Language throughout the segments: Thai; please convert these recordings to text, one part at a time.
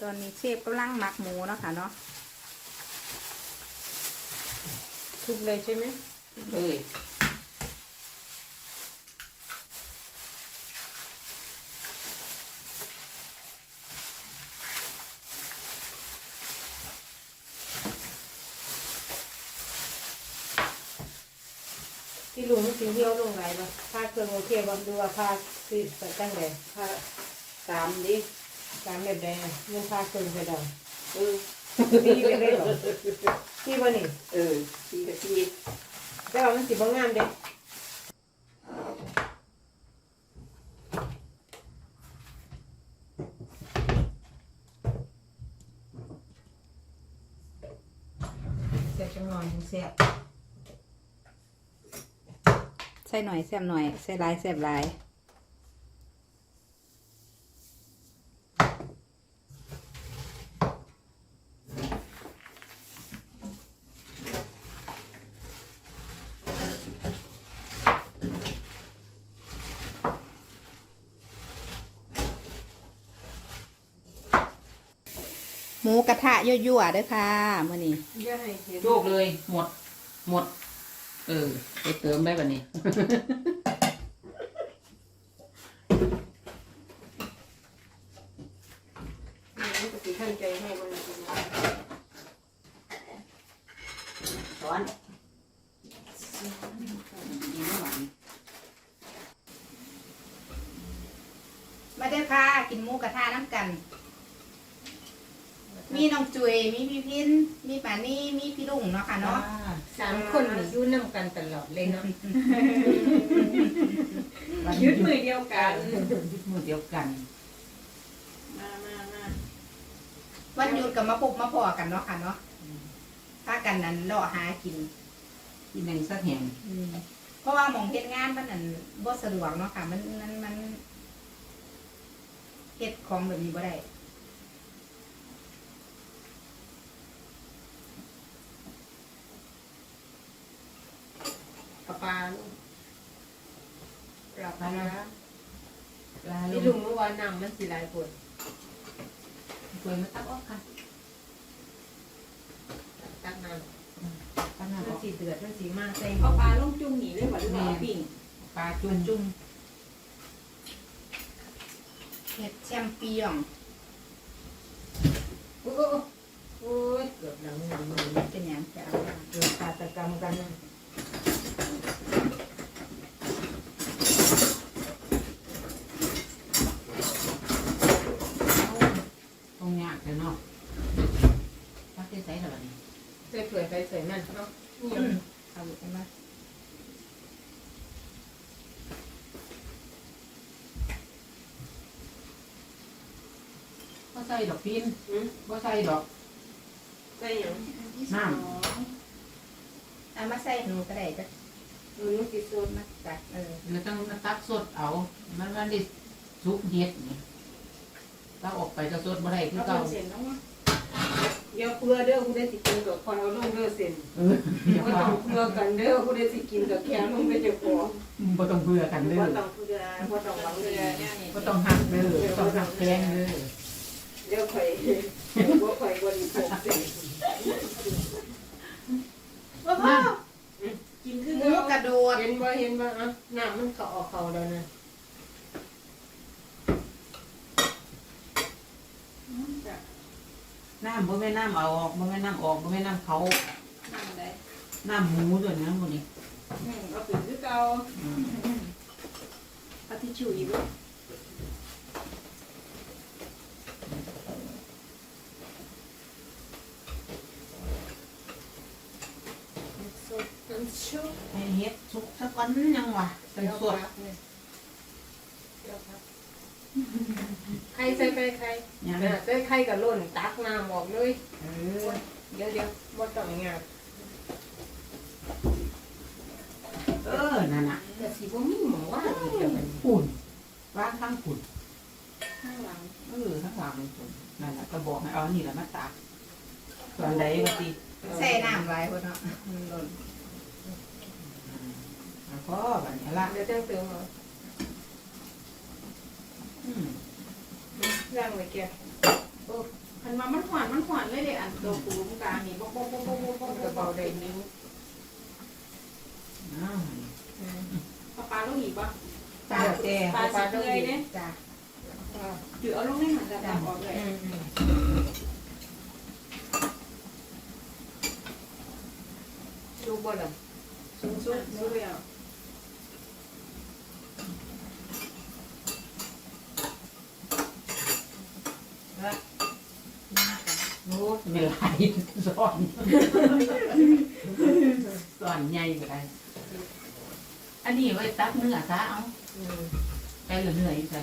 ตอนนี้เชฟกำลังหมักหมูเนาะค่ะเนาะทุกเลยใช่ไหมเอ้ยที่ลุงสิ่งที่เอาลงไหนบ่พาเครื่องโอเคบ่ดูว่าพาสิจังไดพาสามดิ ตามแบบใดอะยังพาเครื่องไปดอกเออดีไปเลยเหรอที่บ่นี่เออสี่กับสี่แต่ว่ามันสิบ่งามเด้เสียจังหน่อยจังเสียใส่หน่อยแซ่บหน่อยใส่หลายแซ่บหลายะทะยั่วๆเด้วยค่ะมื่อนี้อย่าให้เห็นโยกเลย หมด หมด เออ ไปเติมได้ป่ะนี่ มันก็สิทันใจให้มันกินนะช้อนดีมาก มาเด้อค่ะ กินหมูกระทะน้ำกัน มี น้องจุยมีพี่พินมีป่านี่มีพี่ลุงเนาะค่ะเนาะสามคนนี่อยู่นํกันตลอดเลยเนาะยึยึดดมืมืออเดียวกันยึดมือเดียวกันมามามาวันหยุดกับมาพบมาพอกันเนาะค่ะเนาะถ้ากันนั้นเลาะหากินที่ในสักแห่งเพราะว่าหมองเฮ็ดงานมันนั่นบ่สะดวกเนาะค่ะ มันมันมันเฮ็ดของแบบนี้บ่ได้ ปลาปลาลูกปลาปลาปลานี่ลุลุงงเมื่อวานนำมันสิหลายคนกล้วยมาตักออกค่ะตักน้ปลาหน้าำอมันอกสีเดือดมันสีมากใส่เอาปลาลงจุ่มหนีเลยบ่หรือว่าเอาปิ่งปลาจุ่มจุ่มเฮ็ดแชมเปี้ยงโอ้โหโอ้ยเกือบหลังหนึ่งมือเป็นหยังจะเอามาเกือบขาดตะกรรมกันนะ ตรงยากเลยเนาะตักได้ใส่แล้วบัดนี้ใส่เผื่อไปใส่นั่นเนาะนี่อืมเอาไปมาบ่ใส่ดอกพินอืมบ่ใส่ดอก ใส่หยังน้เอามาใส่หนูก็ได้จ้ะ อืมมันสีสดมาตักเออเดี๋ยวต้องตักสดเอา มันมันได้สุกเฮ็ดนี่ถ้าออกไปจะสดบ่ได้คือเอาเก่าเส้นลงมาเดี๋ยวเพื่อเด้อผู้ใดสิกินกับคอยเอาลงเด้อเส้นเอออย่าก็ว่าต้องเพื่อกันเด้อผู้ใดสิกินกับแค่ลงไปเจ้าของบ่ต้องเบื่อกันเด้อบ่ต้องเพื่อบ่ต้องหวังเกลืเด้ออเนี่ยนี่บ่ต้องหักเด้อบ่ต้องหักแพงเด้อเดี๋ยวข่อยบ่ข่อยบ่ได้พกเส้นว้าว กินขึ้หนมูกระโดดเห็นบ่เห็นบ่อะน้ำมันเข้าออกเข้าแล้วนะน้ำบ่แม่นน้ำเอาออกบ่แม่นน้ำออกบ่แม่นน้ำเขานั่นได้น้ำหมูด้วยนะหมื้นี้อืมเอาปิ่งคือเก่าอืมเอาทิชชู่อีกบ่ส ดน้ำชุบให้เฮ็ดสุกสักวันยังวะเป็นสดใครใส่ไปใครน่ะใส่ไข่กับล้นตักน้ำออกเลยเดี๋ยวเดี๋ยวบ่ต้องงานเออ นั่นน่ะแต่สิบ่มีหมอว่าปุ่นว่างข้างปุ่นข้างหลังเออข้างหลังปุ่นนั่นน่ะก็บอกให้เอานี่แหละมาตักตอนใดว่าติใส่น้ำหลายคนเนาะ มันหล่นแล้วก็บัดนี้ละเดี๋ยวจังเติมเอาอืมย่างไว้แกโอ้คันว่ามันหวานมันหวานเลยเด้อันตัวปูตรงกลางนี่บ่บ่บ่บ่บ่บ่กระเป๋าได้นิ้วอ้าวปลาปลาลูกหีบป่ะปลาแก่ปลาปลาสิต้องเกยกินเด้จ้ะถือเอาลงในหันจะดับออกเลยอืมอืมลูกบ่ล่ะ ซุปซุปซุปแล้ว โอ้ยไม่ไหล สอนสอนใหญ่ไปได้อันนี้ไว้ตักเนื้อซะเอาอืมใจเหลือเหนื่อยอยู่ใจ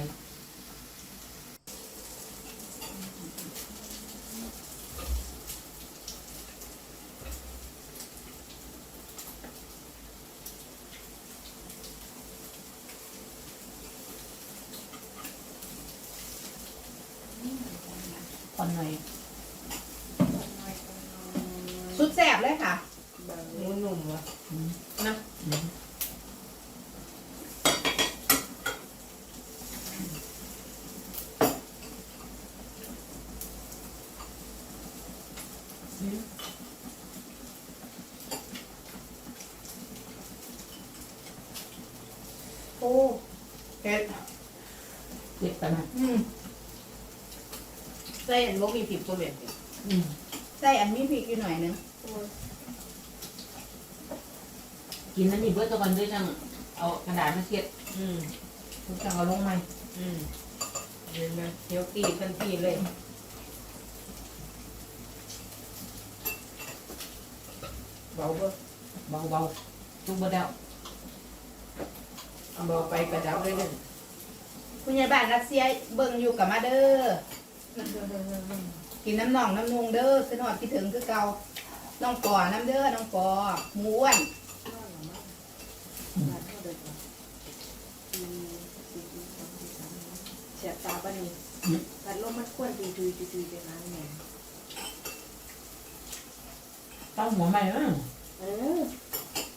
คนหน่อย สุดแสบเลยค่ะ หมูหนุ่มว่ะ อืม นะ อืม โอ้เผ็ด เจ็บปะนะ อืม ใส่อัน บ่มีผิดตัวแบบนี้อืมใส่อันมีพริกอยู่หน่อยนึงกินนั้นนี่เบิร์ตะวันด้วยจังเอากระดาษมาเช็ดอืมทุกจังเอาลงไหมอืมเห็นไหมเดี๋ยวตีทันทีเลยเบาบ่เบาๆทุกเบอร์แล้วเบาไปกระดับเลยเด้อ คุณยายบ้านรัสเซียเบิ่งอยู่กับมาเด้อ กินน้ำหนองน้ำนงเด้อคือหอดคิดถึงคือเก่าน้องปอน้ำเด้อน้องปอหมูอ้วนเสียตาปะนี่พัดลมมันควนตุยตุยตุยตุยไปน้ำเนี่ยต้องหัวใหม่มั้งเออ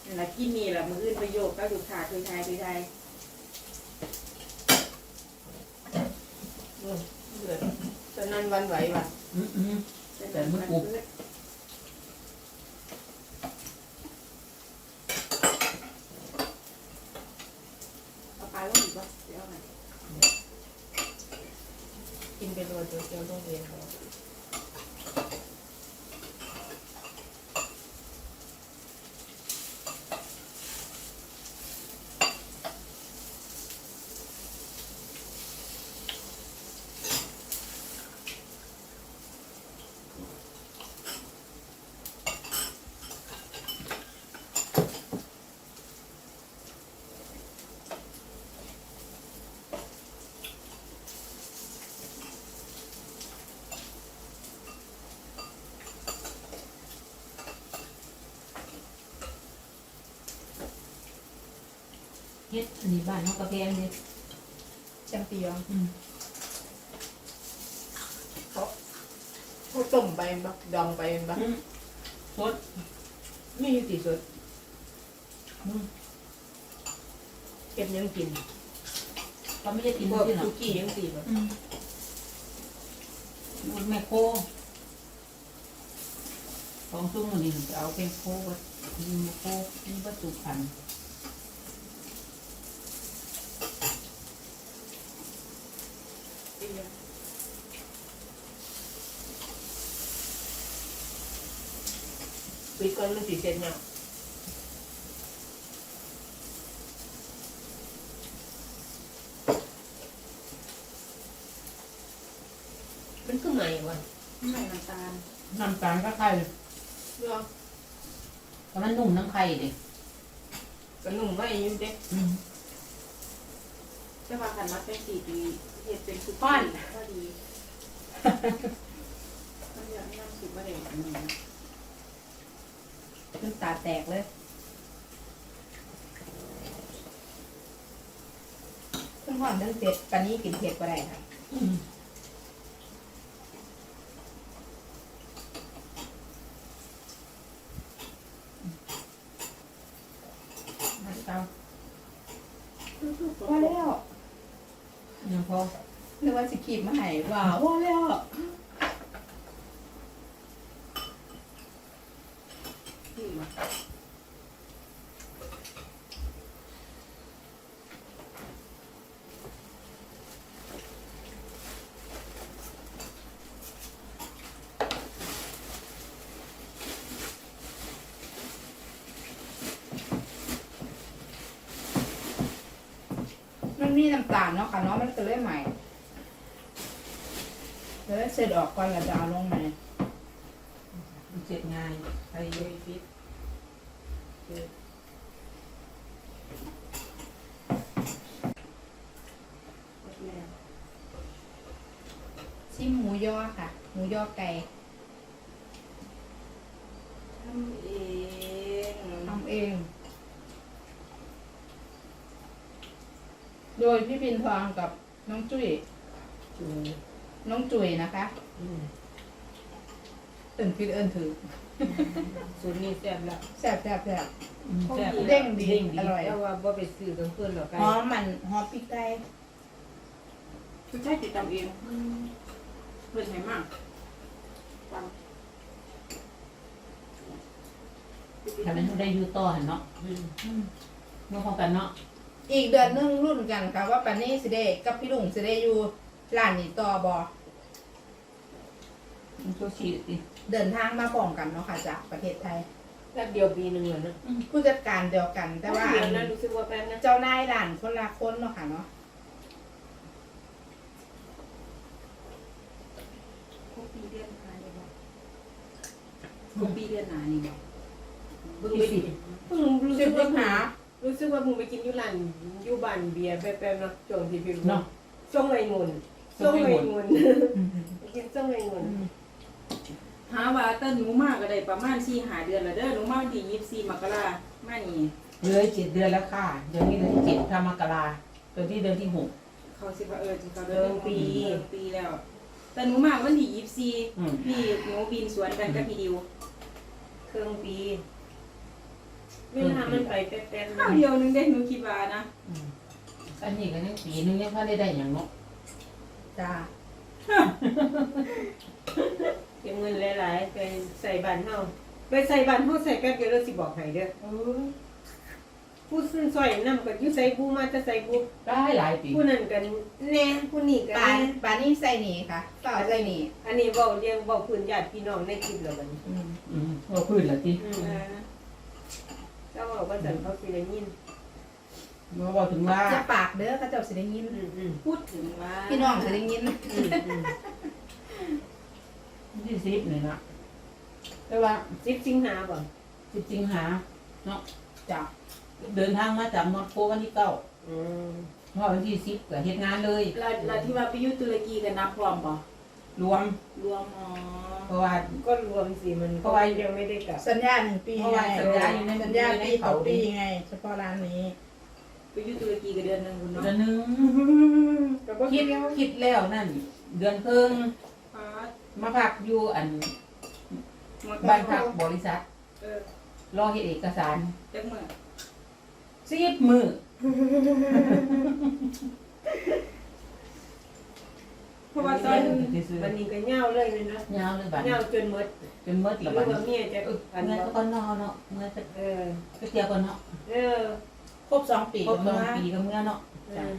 นั่แหละกินนี่แหละมืออื่นประโยคก็ดูขาตุยไทยตุยไทยอืมเดือดตอ นนั้นวันไหวว่ะอืมอืมแต่มันกรุบ เอาปลาลูกหีบป่ะเดี๋ยวเอาใหม่กินไปโดนตัวเจียวต้องเรียนเขา ฮ็ดอันนี้บ้านน้องกาแฟเนี่ยแชมปิญองอืมเขาต้มไปบักดองไปบักอืมสดมีอยู่ติสดอืมเก็บยังกินก็ไม่ได้กินพวกที่หรอสุกี้ยังตีบ่อืมมันแม่โคของซุ้มมันนี่จะเอาเป็นโควัดมีโคมีวัตถุพันธุ์ ปิดก่อนมันสิเสร็จยังมันคือใหม่ว่ะใส่น้ำตาลน้ำตาลก็ไข่เนาะแต่มันนุ่มน้ำไข่ดิก็นุ่มไว้อยู่เด้อืมจะว่ากันมาเป็นสี่ปีเห็ดเป็นสุกก็ดีมันอยากนั่งสุกว่าเด็กอันนี้จ นตาแตกเลยคุณพ่อเรื่องเผ็ดปานนี้กินเผ็ดก็ได้ค่ะอืมน้ำตาลพอแล้วยังพอนึกว่าสิขีบมาให้ว้าวพอแล้ว มันมีน้ำตาลเนาะค่ะเนาะมันก็เลยใหม่เดี๋ยวเสร็จออกก่อนแล้วจะเอาลงใหม่มันเสร็จง่ายไปเยยฟิตเออหมดแล้วชิมหมูยอค่ะ หมูยอไก่ ทำเอง ทำเอง โด ยพี่ปินทองกับน้องจุ้ยจุยน้องจุ๋ยนะคะอืมเอินพิดเอินถือสูตรนี้แซ่บแล้วแซ่บแซ่บแซ่บ แซ่บเด้งดีอร่อย แต่ว่าบ่ไปซื้อกับเพื่อนหรอกไก่หอมมันหอมพริกไก่คือใช้ติดตามเองเพื่อนให้มากตามถ้ามันได้อยู่ต่อหันเนาะอืม เมื่อพอกันเนาะ อีกเดือนหนึงรุ่นกันค่ะว่าปันนี้สิเดกับพี่ลุงสิเดอยู่ร้านนี้ต่อบอมันโซชิดิเดินทางมาพร้อมกันเนาะค่ะจากประเทศไทย แป๊บเดียวปีหนึ่งแล้วนะผู้จัดการเดียวกันแต่ว่าเดียวนะรู้สึกว่าแป๊บนะเจ้านายร้านคนละคนเนาะค่ะเนาะครบปีเดือนหาเลยบอกครบปีเดือนหนานี่บอกเพิ่งไปกินเพิ่งรู้สิสึบกว่าหา รู้สึกว่าเพิ่งไปกินอยู่ร้านอยู่บ้านเบียร์แป๊บๆเนาะช่วงที่พี่รู้เนาะส่งไอ้งุนส่งไอ้งุนกินส่งไอ้งุนหาว่าเต้นหนูมากก็ได้ประมาณสี่หาเดือนแล้วเด้อหนูมาวันที่ยี่สิบสี่มกรามานี่เหลยเจ็ดเดือนแล้วค่ะ เดือนนี้เดือนที่เจ็ดพระมกราเดือนที่เดือนที่หก เขาสิว่าเออจะเขาเดินปีเดินปีแล้ว แต่หนูมาวันที่ยี่สิบสี่อืม พี่หนูบินสวนกันกับพี่ดิว เครื่องปี เวลามันไปแป๊บๆข้าวเดียวนึงได้หนูคิดว่านะอืมอันนี้ก็ยังปีนึงยังพอได้ได้อย่างเนาะจ้าเก็บเงินหลายๆไปใส่บันเฮาไปใส่บันเฮาใส่แป๊บเดียวเราสิบอกให้เด้อเออผู้ซึ่งซอยนำก็อยู่ใส่บูมาจะใส่บูได้หลายปีผู้นั้นกันแน่ผู้นี้กันปลาแน่ปลานี่ใส่หนีค่ะเปล่าใส่หนีอันนี้เว้าเรียงเว้าพื้นญาติพี่น้องในคลิปแล้วบัดนี้อืมอืมว่าพื้นละติอืม เจ้าเว้าว่าซั่นเขาสิได้ยินมาบอกถึงว่าจะปากเด้อเขาเจ้าสิได้ยิน อืมอืมพูดถึงว่าพี่น้องสิได้ยินอืมอืมที่สิบนี่นะแต่ว่าสิบสิงหาบ่สิบสิงหาเนาะจ้าเดินทางมาจากนอร์ทโควันที่เก้าอืมเพราะวันที่สิบก็เฮ็ดงานเลยแล้วแล้วที่ว่าไปอยุตุรกีกันนับพร้อมป่ะรวมรวมอ๋อ เพราะว่า ก็รวมสิมันเพราะว่ายังไม่ได้กลับ สัญญาหนึ่งปีเพราะไงว่าสัญญาอยู่ในสัญญาปีต่อในเขาปีไง เฉพาะร้านนี้ ไปอยุตุรกีกันเดือนหนึงคุณเดือเนาะนหนึงก็บ่คิคิดดแล้วคิดแล้วนั่น เดือนครึ่งอ๋อมาพักอยู่อันหมดบ้านพักบริษัท เออรอเฮ็ดเอกสารจักมื้อสิบมือเพ ราะว่าตอนวันนี้ก็เหงาเลยนะยาวเลยบัดเหงาจนหมดจนหมดหรืละอบัดว่าเมียจะเอออันเมื่อบ่ก็นอนเนาะเมื่อจะเออไปเที่ยวก่อนเนาะเออครบสองปีครบก็สองมาปีก็เมื่อเนาะเออ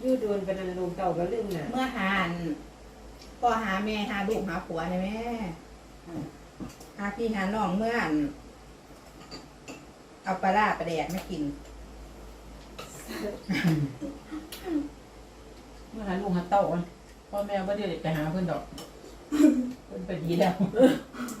อยู่โดนเป็นอันลูกเต่าก็ลืมน่ะเมื่อหาอันพ่อหาแม่หาลูกหาผัวเนี่ยแม่หาพี่หาน้องเมื่ออันเอาปลาร้าปลาแดกไม่กินเมื่อหาลูกหาเต้ากันพ่อแม่บ่ได้ไปหาเพิ่นดอกเพิ่นไปดีแล้ว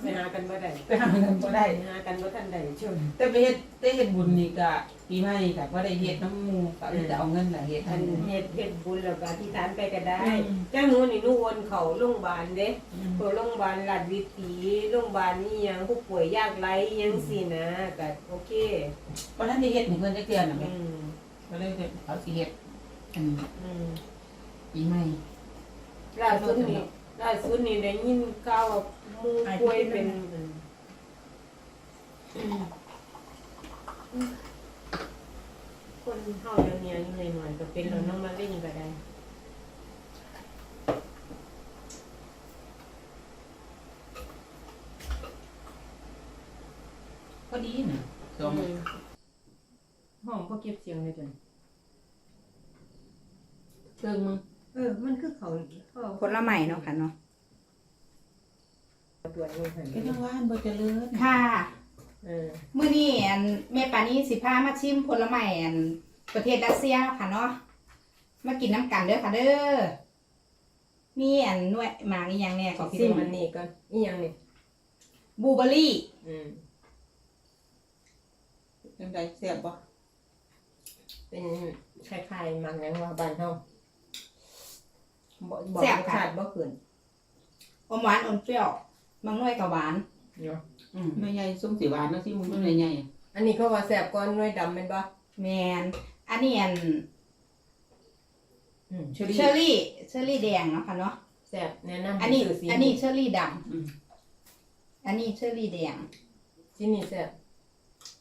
ไปหากันบ่ได้ไปหาเงินบ่ได้ ไปหากันบ่ทันได้ช่วงแต่ไปเฮ็ดได้เฮ็ดบุญนี่ก็ปีใหม่ก็บ่ได้เฮ็ดน้ำหมู่ก็เลยจะเอาเงินน่ะเฮ็ดอัให้นเฮ็ดเฮ็ดบุญแล้วก็อธิษฐานไปก็ได้อืมจ้าหนูนี่หนูวนเขาโรงพยาบาลเด้อืมโรงโรงพยาบาลราชวิถีโรงพยาบาลนี่ยังผู้ป่วยยากไร้ยังสินะก็โอเคบ่ทันได้เฮ็ดให้เพิ่นจักเทื่อน่ะแม่อืมก็เลยจะเอาสิเฮ็ดอันอืม ปีใหม่ล่าสุดนี่ล่าสุดนี่ได้ยินข่าวว่าหมูป่วยเป็นคนเฮาอย่างเนี้ยนิดหน่อยๆก็เป็นแล้วน้องมาเล่นก็ได้ก็ดีน่ะสองห้องก็เก็บเสียงเลยจ้ะเครื่องมึง เออ มันคือเขาผลไม้เนาะค่ะเนาะตัวนี้ให้เป็นยังว่านบ่เจริญค่ะเออมื้อนี้อันแม่ปานี้สิพามาชิมผลไม้อันประเทศรัสเซียค่ะเนาะมากินน้ำกันเด้อค่ะเด้อมีอันหน่วยหมากอีหยังแน่ก็พี่ซิมน้องมันนี่ก่อนอีหยังนี่บลูเบอร์รี่ อืมจังไดแซ่บบ่เป็นคล้ายๆมันยังว่าบ้านเฮา บ่บอกรสชาติบ่ขึ้นอมหวานอมเปรี้ยวบางหน่วยก็หวานเนาะอืมหน่วยใหญ่ส้มสีหวานเนาะสิมึงหน่วยใหญ่อันนี้เขาว่าแซ่บก่อนหน่วยดำแม่นบ่แมนอันนี้อันอืมเชอรี่เชอร์รี่เชอร์รี่แดงเนาะค่ะเนาะแซ่บแนะนำอันนี้ ซื้สีอันนี้เชอร์รี่ดอืมำอันนี้เชอร์รี่แดงที่นี่แซ่บ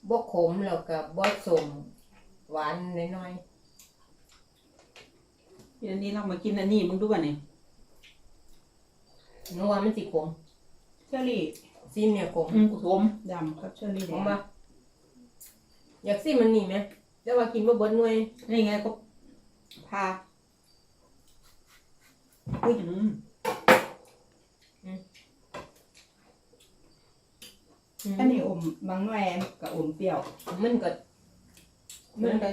บ่ขมแล้วก็บ่สมหวานน้อย ทีนี้เรามากินอันนี้มึงดูว่านี่ๆนัวมันสิขมเชอร์รี่ซีนเนี่ยขมอืมขมดำกับเชอร์รี่แดขงมบ่อยากซิมมันนี่ไหมแต่ว่ากินบ่เบิดหน่วยนี่ไงก็พาอุ้ยอืมอันนี้อมบางหน่วยกับอมเปรี้ยว มันก็เป็นอะไร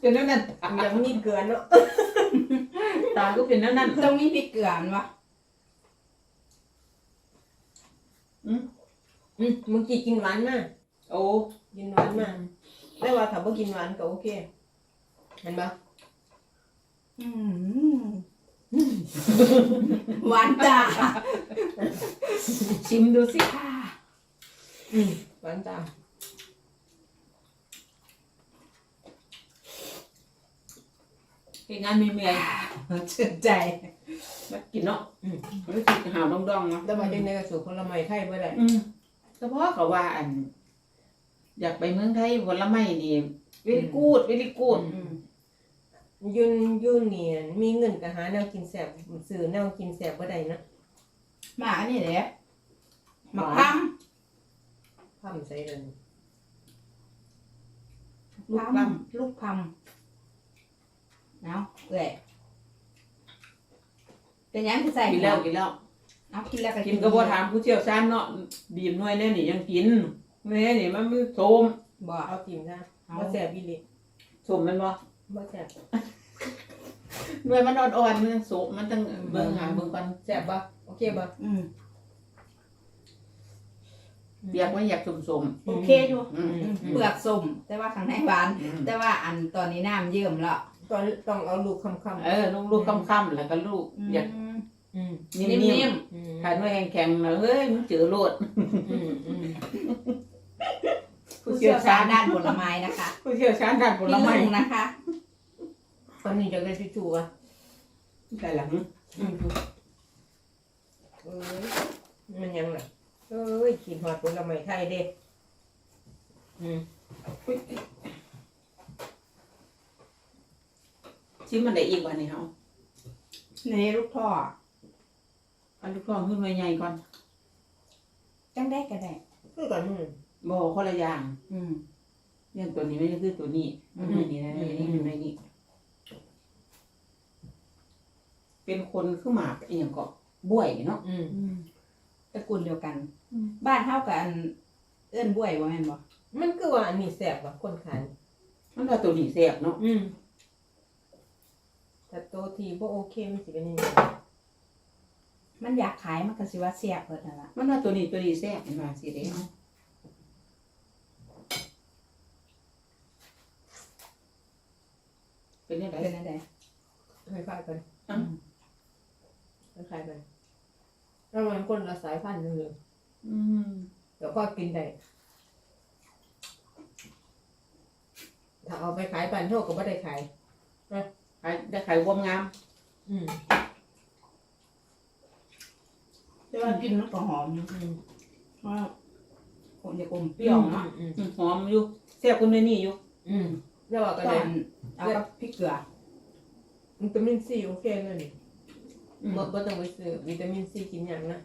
เป็นนั่นนั่นยังมีเกลือเนาะ ตาก็เป็นนั่นนั่นต้องมีพริกเกลืออันวะอืมเมื่อกี้กินหวานมาโอ้กินหวานมาแต่ว่าถ้าบ่กินหวานก็โอเค เห็นปะอืมหวานจ้าชิมดูสิค่ะ อืมหวานตา เฮ็ดงานมีเมียชื่นใจมากินเนาะอืมรู้สึกหาวดองๆเนาะแต่ว่าจังได๋ก็สู่ผลไม้ไทยบ่ได้อืมเฉพาะเขาว่าอัน อยากไปเมืองไทยผลไม้นี่เวลิกูดเวลิกูดอืมยุ่นยุ่นนี่มีเงินก็หาแนวกินแซ่บซื้อแนวกินแซ่บบ่ได้นะมาอันนี้เด้มะพร้าวพำใส่เลยลูกพร้าวลูกพร้าว เอาเอ้ยเป็นหยังคือใส่กินแล้วกินแล้วเอากินแล้วก็กินก็บ่ถามผู้เชี่ยวชาญเนาะบีบหน่วยแน่นี่ยังกินแม่นี่มันมือโสมบ่เอากินซะเอาบ่แซ่บอีหลีโสมมันบ่บ่แซ่บหน่วยมันอ่อนๆมันโสมมันต้องเบิ่งหาเบิ่งก่อนแซ่บบ่โอเคบ่อืมเปียกว่าอยากสมโอเคอยู่ๆอืมอืม เปลือกส้มแต่ว่าข้างในหวานอืมแต่ว่าอันตอนนี้น้ำเยิ้มแล้ว ตอนต้องเอาลูกคำๆเออลูกลูกค่ำๆแล้วก็ลูกอยากมอืมนิ่นิ่มมอืมๆถ้าหน่วยแข็งๆน่ะเฮ้ยมันเจอโลดอืมอืมๆผู้เชี่ยวชาญด้านผลไม้นะคะผู้เชี่ยวชาญด้านผพี่ลไม้ลุงนะคะตอนนี้จะได้ทิชชู่อะใช่หลังอืมเอ้ยมันยังน่ะเอ้ยกินฮอดผลไม้ไทยเด้อืม ชิมมันได้อีกว่านี่เฮานี่ลูกพ่ออันลูกน้องขึ้นหน่วยใหญ่ก่อนจังได้ก็ได้คือกันอืมบ่คนละอย่าง อืมอย่างตัวนี้ไม่ใช่คือตัวนี้อืมอันนี้นะอันนี้อยู่ในนี้เป็นคนคือหมากอีหยังก็บ้วยเนาะอืมตระกูลเดียวกันอืมบ้านเท่ากับอันเอื้อนบ้วยว่าแม่นบ่มันคือว่าอันนี้แซ่บว่ะคนขายมันว่าตัวนี้แซ่บเนาะอืม แต่โตวทีบ่โอเคมันสิเป็นยังไงมันอยากขายมันก็สิว่าเสียบเปิดนั่นล่ะมันว่าตัวนี้ตัวนี้แซ่บมันว่าสิเด้เนาะเป็นยังไงเป็นอันใดคล้ายๆกันอืมคล้ายๆกันแล้วมันคนละสายพันธุ์นึงเลยอืมแต่ก็กินได้ถ้าเอาไปขายปันเท่าก็ไม่ได้ขาย ขายได้ขายความงามอืมแต่ว่ากินมันก็หอมอยู่อืมว่าคงจะกลมเปรี้ยวเนาะอืมอืมหอมอยู่แซ่บคนในนี่อยู่อืมแล้วว่าก็ก็ได้เอากับพริกเกลือวิตามินซีโอเคเลยนี่อืมบ่บ่ต้องไปซื้อวิตามินซีกินอย่างนะ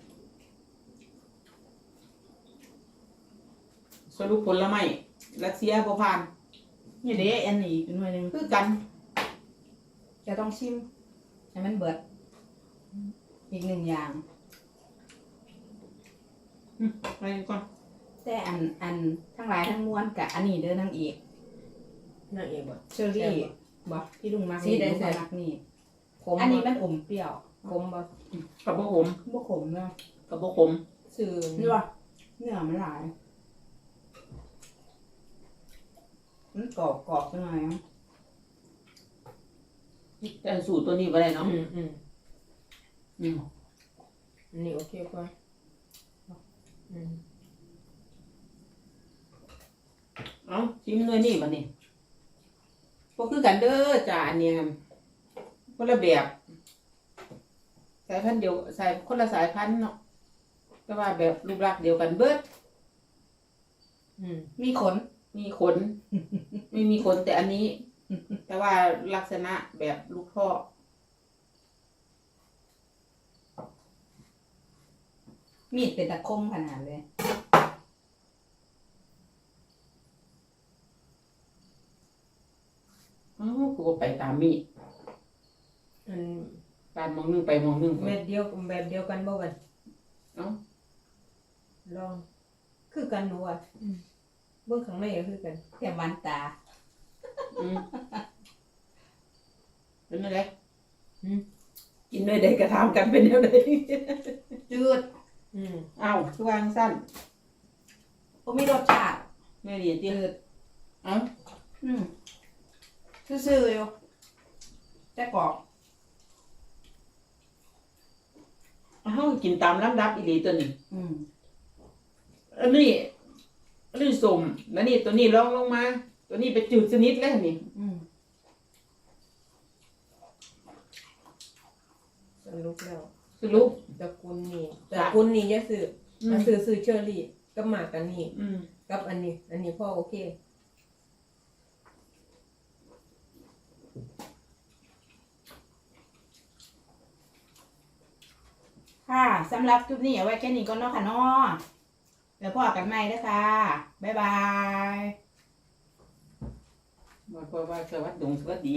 สรุปผลไม้รัสเซียบ่ผ่าน นี่เด้อันนี้อีกหน่วยหนึงคือกัน จะต้องชิมให้มันเบิด อีกหนึ่งอย่างไปก่อนแต่อันอันทั้งหลายทั้งมวลกับอันนี้เด้อนางเอกนั่นเองบ่ เชอรี่บอกพี่ลุงมักสีใดลุงใส่มักนี่ขมอันนี้บ่มันอมเปรี้ยวขมบ่กับบ่ขมบ่ขมเนาะกับบ่ขมซื่อนี่วะเนื้อมันหลาย มันกรอบกรอบจังไงอะ แต่สูตรตัวนี้บ่ได้เนาะอืมอืมอืมอันนี่โอเคกว่าอืมเอ้าชิมหน่วยนี่บัดนี้บ่คือกันเด้อจ้าอันเนี้ยคนละแบบ สายพันธุ์เดียวสายคนละสายพันธุ์เนาะแต่ว่าแบบรูปลักษณ์เดียวกันเบิด อืมมีขน มีขน ไม่มีขนแต่อันนี้ แต่ว่าลักษณะแบบลูกพ่อ มีดเป็นตะคมขนาดเลย อ้าวกูก็ไปตามมีดอันปานมองหนึงไปมองหนึงเม็ดเดียวแบบเดียวกันบ่กันเอ้าลอง คือกันหนูอะเบื้องข้างในก็คือกัน แค่วันตา อืมเป็นอะไรอืมกินด้วยได้กระทำกันเป็นเท่าใดจืดอืมอ้าวคือวางสั้นก็มีรสชาติแม่เรียนติจืดเอ้าอืมซื่อๆอยู่แต่กรอบเฮากินตามลำดับอีหลีตัวนี้อืมอันนี้อันนี้สมแล้วนี่ตัวนี้รองลงมา ตัวนี้ไปจืดสนิทแล้วนี่อืมสรุปแล้วสรุปตระกูลนี้ตจ้ะระกูลนี้จะซื้ออือมซื้อซื้อเชอรี่กับหมากกันนี่อืมกับอันนี้ อันนี้พ่อโอเคค่ะสำหรับคลิปนี้เอาไว้แค่นี้ก่อนเนาะค่ะเนาะแล้วพอกันใหม่เด้อค่ะ บ๊ายบาย บอกว่าสวัสดีสวัสดี